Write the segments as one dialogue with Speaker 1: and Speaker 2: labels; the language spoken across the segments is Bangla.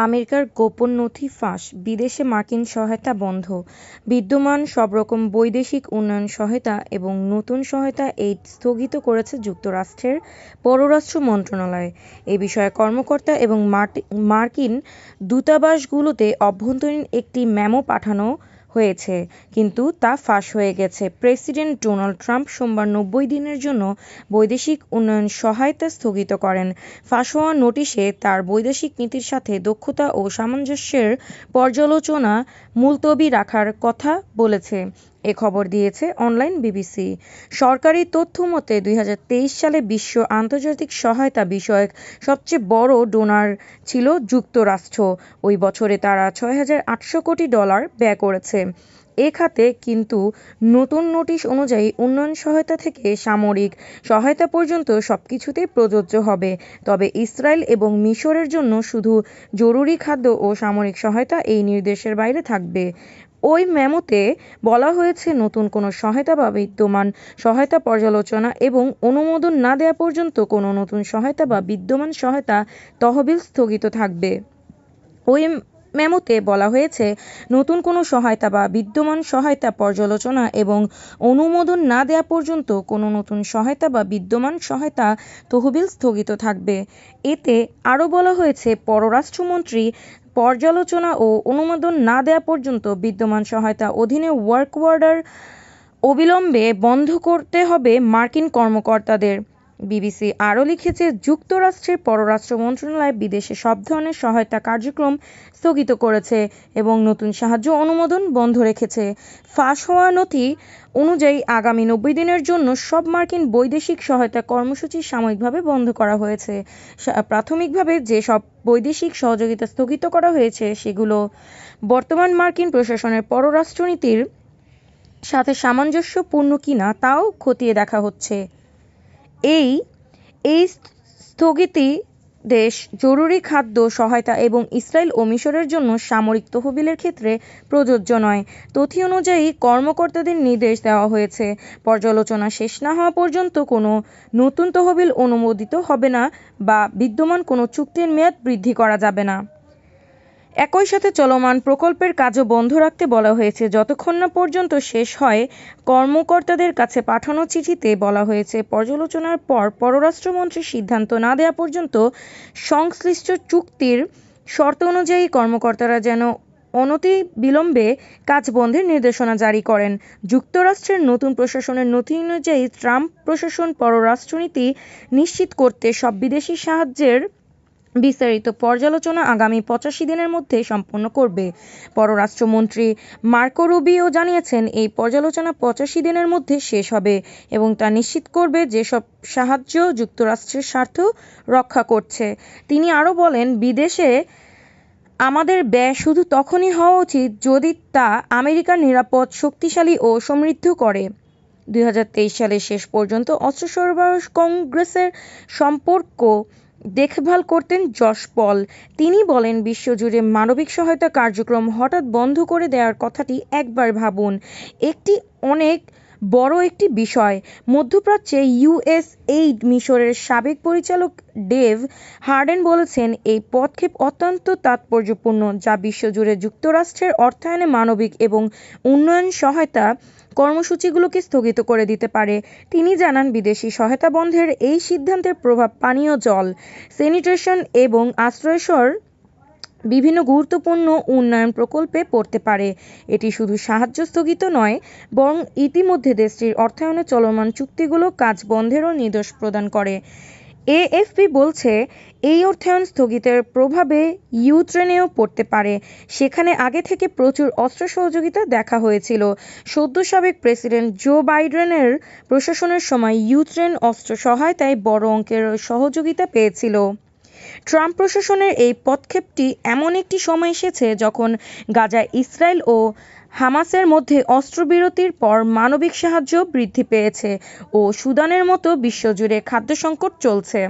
Speaker 1: আমেরিকার গোপন নথি ফাঁস, বিদেশে মার্কিন সহায়তা বন্ধ, বিদ্যমান সব রকম বৈদেশিক উন্নয়ন সহায়তা এবং নতুন সহায়তা এই স্থগিত করেছে যুক্তরাষ্ট্রের পররাষ্ট্র মন্ত্রণালয়। এ বিষয়ে কর্মকর্তা এবং মার্কিন দূতাবাসগুলোতে অভ্যন্তরীণ একটি মেমো পাঠানো হয়েছে। কিন্তু তা ফাঁস হয়ে গেছে। প্রেসিডেন্ট ডোনাল্ড ট্রাম্প সোমবার নব্বই দিনের জন্য বৈদেশিক উন্নয়ন সহায়তা স্থগিত করেন। ফাঁস হওয়া নোটিশে তার বৈদেশিক নীতির সাথে দক্ষতা ও সামঞ্জস্যের পর্যালোচনা মুলতবি রাখার কথা বলেছে। এ খবর দিয়েছে অনলাইন বিবিসি। সরকারি তথ্য মতে দুই হাজার তেইশ সালে বিশ্ব আন্তর্জাতিক সহায়তা বিষয়ক সবচেয়ে বড় ডোনার ছিল যুক্তরাষ্ট্র। ওই বছরে তারা ছয় হাজার আটশো কোটি ডলার ব্যয় করেছে। এ খাতে কিন্তু নতুন নোটিশ অনুযায়ী উন্নয়ন সহায়তা থেকে সামরিক সহায়তা পর্যন্ত সবকিছুতেই প্রযোজ্য হবে। তবে ইসরায়েল এবং মিশরের জন্য শুধু জরুরি খাদ্য ও সামরিক সহায়তা এই নির্দেশের বাইরে থাকবে। ওই মেমোতে বলা হয়েছে, নতুন কোনো সহায়তা বা বিদ্যমান সহায়তা পর্যালোচনা এবং অনুমোদন না দেওয়া পর্যন্ত কোনো নতুন সহায়তা বা বিদ্যমান সহায়তা তহবিল স্থগিত থাকবে। ওই মেমোতে বলা হয়েছে, নতুন কোনো সহায়তা বা বিদ্যমান সহায়তা পর্যালোচনা এবং অনুমোদন না দেওয়া পর্যন্ত কোনো নতুন সহায়তা বা বিদ্যমান সহায়তা তহবিল স্থগিত থাকবে। এতে আরও বলা হয়েছে, পররাষ্ট্রমন্ত্রী পর্যালোচনা ও অনুমোদন না দেয়া পর্যন্ত বিদ্যমান সহায়তা অধীনে ওয়ার্ক অর্ডার অবিলম্বে বন্ধ করতে হবে মার্কিন কর্মকর্তাদের। বিবিসি আরও লিখেছে, যুক্তরাষ্ট্রের পররাষ্ট্র মন্ত্রণালয় বিদেশে সব ধরনের সহায়তা কার্যক্রম স্থগিত করেছে এবং নতুন সাহায্য অনুমোদন বন্ধ রেখেছে। ফাঁস হওয়া নথি অনুযায়ী আগামী নব্বই দিনের জন্য সব মার্কিন বৈদেশিক সহায়তা কর্মসূচি সাময়িকভাবে বন্ধ করা হয়েছে। প্রাথমিকভাবে যে সব বৈদেশিক সহযোগিতা স্থগিত করা হয়েছে, সেগুলো বর্তমান মার্কিন প্রশাসনের পররাষ্ট্রনীতির সাথে সামঞ্জস্যপূর্ণ কিনা, তাও খতিয়ে দেখা হচ্ছে। এই এই স্থগিতি দেশ জরুরি খাদ্য সহায়তা এবং ইসরায়েল ও মিশরের জন্য সামরিক তহবিলের ক্ষেত্রে প্রযোজ্য নয়। তথ্য অনুযায়ী কর্মকর্তাদের নির্দেশ দেওয়া হয়েছে। পর্যালোচনা শেষ না হওয়া পর্যন্ত কোনো নতুন তহবিল অনুমোদিত হবে না বা বিদ্যমান কোনো চুক্তির মেয়াদ বৃদ্ধি করা যাবে না। একই সাথে চলমান প্রকল্পের কাজও বন্ধ রাখতে বলা হয়েছে। যতক্ষণ না পর্যন্ত শেষ হয়, কর্মকর্তাদের কাছে পাঠানো চিঠিতে বলা হয়েছে। পর্যালোচনার পর পররাষ্ট্রমন্ত্রী সিদ্ধান্ত না দেওয়া পর্যন্ত সংশ্লিষ্ট চুক্তির শর্ত অনুযায়ী কর্মকর্তারা যেন অনতি বিলম্বে কাজ বন্ধের নির্দেশনা জারি করেন। যুক্তরাষ্ট্রের নতুন প্রশাসনের নথি অনুযায়ী ট্রাম্প প্রশাসন পররাষ্ট্রনীতি নিশ্চিত করতে সব বিদেশি সাহায্যের বিস্তারিত পর্যালোচনা আগামী পঁচাশি দিনের মধ্যে সম্পন্ন করবে। পররাষ্ট্রমন্ত্রী মার্কো রুবিও জানিয়েছেন, এই পর্যালোচনা পঁচাশি দিনের মধ্যে শেষ হবে এবং তা নিশ্চিত করবে যে সব সাহায্য যুক্তরাষ্ট্রের স্বার্থ রক্ষা করছে। তিনি আরও বলেন, বিদেশে আমাদের ব্যয় শুধু তখনই হওয়া উচিত যদি তা আমেরিকার নিরাপদ, শক্তিশালী ও সমৃদ্ধ করে। দুই হাজার তেইশ সালের শেষ পর্যন্ত অস্ত্র সরবরাহ কংগ্রেসের সম্পর্ক দেখভাল করতেন জশ পল। তিনি বলেন, বিশ্বজুড়ে মানবিক সহায়তা কার্যক্রম হঠাৎ বন্ধ করে দেওয়ার কথাটি একবার ভাবুন। একটি অনেক বড় একটি বিষয়। মধ্যপ্রাচ্যে ইউএস এইড মিশরের সাবেক পরিচালক ডেভ হার্ডেন বলেছেন, এই পদক্ষেপ অত্যন্ত তাৎপর্যপূর্ণ, যা বিশ্বজুড়ে যুক্তরাষ্ট্রের অর্থায়নে মানবিক এবং উন্নয়ন সহায়তা কর্মসূচিগুলোকে স্থগিত করে দিতে পারে। তিনি জানান, বিদেশি সহায়তা বন্ধের এই সিদ্ধান্তের প্রভাব পানীয় জল, স্যানিটেশন এবং আশ্রয়সর বিভিন্ন গুরুত্বপূর্ণ উন্নয়ন প্রকল্পে পড়তে পারে। এটি শুধু সাহায্য স্থগিত নয়, বরং ইতিমধ্যে দেশটির অর্থায়নে চলমান চুক্তিগুলো কাজ বন্ধেরও নির্দেশ প্রদান করে। এএফপি বলছে, এই অর্থায়ন স্থগিতের প্রভাবে ইউক্রেনেও পড়তে পারে। সেখানে আগে থেকে প্রচুর অস্ত্র সহযোগিতা দেখা হয়েছিল। সদ্য সাবেক প্রেসিডেন্ট জো বাইডেনের প্রশাসনের সময় ইউক্রেন অস্ত্র সহায়তায় বড় অঙ্কের সহযোগিতা পেয়েছিল। ট্রাম্প প্রশাসনের এই পদক্ষেপটি এমন একটি সময় এসেছে যখন গাজায় ইসরায়েল ও হামাসের মধ্যে অস্ত্রবিরতির পর মানবিক সাহায্য বৃদ্ধি পেয়েছে ও সুদানের মতো বিশ্বজুড়ে খাদ্য সংকট চলছে।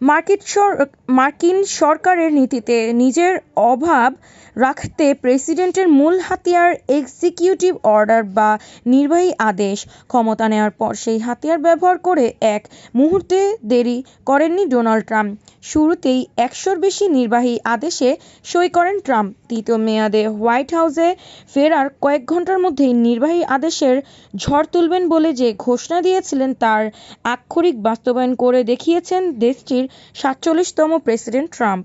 Speaker 1: মার্কিন সর- মার্কিন সরকারের নীতিতে নিজের অভাব রাখতে প্রেসিডেন্টের মূল হাতিয়ার এক্সিকিউটিভ অর্ডার বা নির্বাহী আদেশ। ক্ষমতা নেওয়ার পর সেই হাতিয়ার ব্যবহার করে এক মুহূর্তে দেরি করেননি ডোনাল্ড ট্রাম্প। শুরুতেই একশোর বেশি নির্বাহী আদেশে সই করেন ট্রাম্প। তৃতীয় মেয়াদে হোয়াইট হাউসে ফেরার কয়েক ঘণ্টার মধ্যেই নির্বাহী আদেশের ঝড় তুলবেন বলে যে ঘোষণা দিয়েছিলেন, তার আক্ষরিক বাস্তবায়ন করে দেখিয়েছেন দেশটির সাতচল্লিশতম প্রেসিডেন্ট ট্রাম্প।